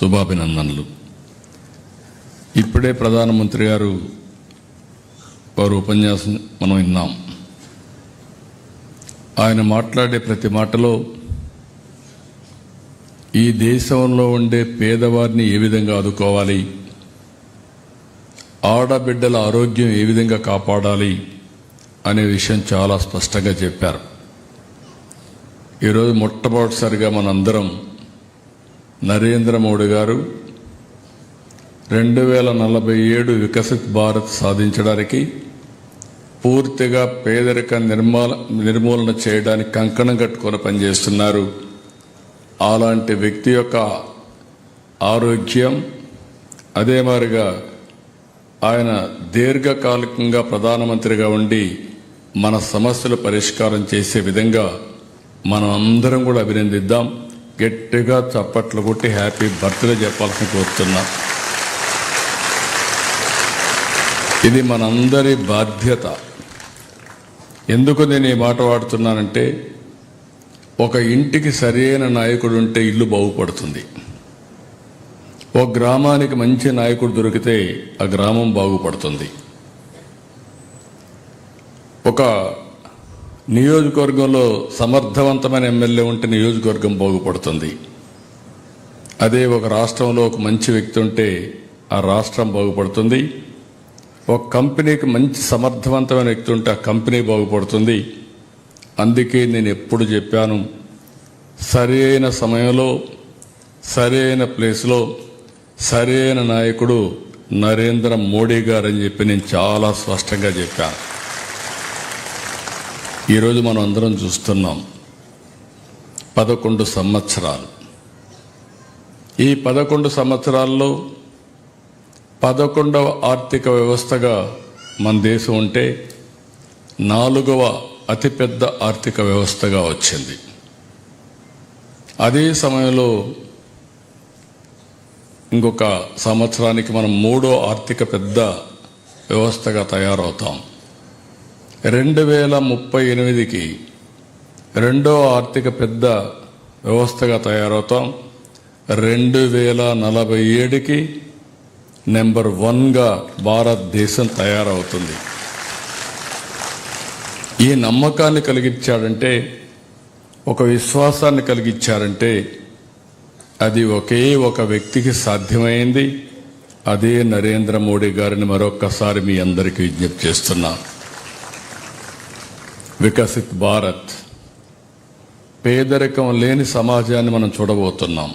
శుభాభినందనలు. ఇప్పుడే ప్రధానమంత్రి గారు వారు ఉపన్యాసం మనం విన్నాం. ఆయన మాట్లాడే ప్రతి మాటలో ఈ దేశంలో ఉండే పేదవారిని ఏ విధంగా ఆదుకోవాలి? ఆడబిడ్డల ఆరోగ్యం ఏ విధంగా కాపాడాలి? అనే విషయం చాలా స్పష్టంగా చెప్పారు. ఈరోజు మొట్టమొదటిసారిగా మనందరం నరేంద్ర మోడీ గారు రెండు వేల నలభై ఏడు వికసిత్ భారత్ సాధించడానికి పూర్తిగా పేదరిక నిర్మూల నిర్మూలన చేయడానికి కంకణం కట్టుకొని పనిచేస్తున్నారు. అలాంటి వ్యక్తి యొక్క ఆరోగ్యం అదే మారిగా ఆయన దీర్ఘకాలికంగా ప్రధానమంత్రిగా ఉండి మన సమస్యలు పరిష్కారం చేసే విధంగా మనం అందరం కూడా అభినందిద్దాం. గట్టిగా చప్పట్లు కొట్టి హ్యాపీ బర్త్డే చెప్పాల్సిన కోరుతున్నా. ఇది మనందరి బాధ్యత. ఎందుకు నేను ఈ మాట వాడుతున్నానంటే ఒక ఇంటికి సరైన నాయకుడు ఉంటే ఇల్లు బాగుపడుతుంది. ఒక గ్రామానికి మంచి నాయకుడు దొరికితే ఆ గ్రామం బాగుపడుతుంది. ఒక నియోజకవర్గంలో సమర్థవంతమైన ఎమ్మెల్యే ఉంటే నియోజకవర్గం బాగుపడుతుంది. అదే ఒక రాష్ట్రంలో ఒక మంచి వ్యక్తి ఉంటే ఆ రాష్ట్రం బాగుపడుతుంది. ఒక కంపెనీకి మంచి సమర్థవంతమైన వ్యక్తి ఉంటే ఆ కంపెనీ బాగుపడుతుంది. అందుకే నేను ఎప్పుడు చెప్పాను సరైన సమయంలో సరైన ప్లేస్లో సరైన నాయకుడు నరేంద్ర మోడీ గారు అని చెప్పి నేను చాలా స్పష్టంగా చెప్పాను. ఈరోజు మనం అందరం చూస్తున్నాం పదకొండు సంవత్సరాలు. ఈ పదకొండు సంవత్సరాల్లో పదకొండవ ఆర్థిక వ్యవస్థగా మన దేశం ఉంటే నాలుగవ అతిపెద్ద ఆర్థిక వ్యవస్థగా వచ్చింది. అదే సమయంలో ఇంకొక సంవత్సరానికి మనం మూడో ఆర్థిక పెద్ద వ్యవస్థగా తయారవుతాం. రెండు వేల ముప్పై ఎనిమిదికి రెండో ఆర్థిక పెద్ద వ్యవస్థగా తయారవుతాం. రెండు వేల నలభై ఏడుకి నెంబర్ వన్గా భారతదేశం తయారవుతుంది. ఈ నమ్మకాన్ని కలిగించాడంటే ఒక విశ్వాసాన్ని కలిగించారంటే అది ఒకే ఒక వ్యక్తికి సాధ్యమైంది. అదే నరేంద్ర మోడీ గారిని మరొక్కసారి మీ అందరికీ విజ్ఞప్తి చేస్తున్నాను వికసిత్ భారత్. పేదరికం లేని సమాజాన్ని మనం చూడబోతున్నాం.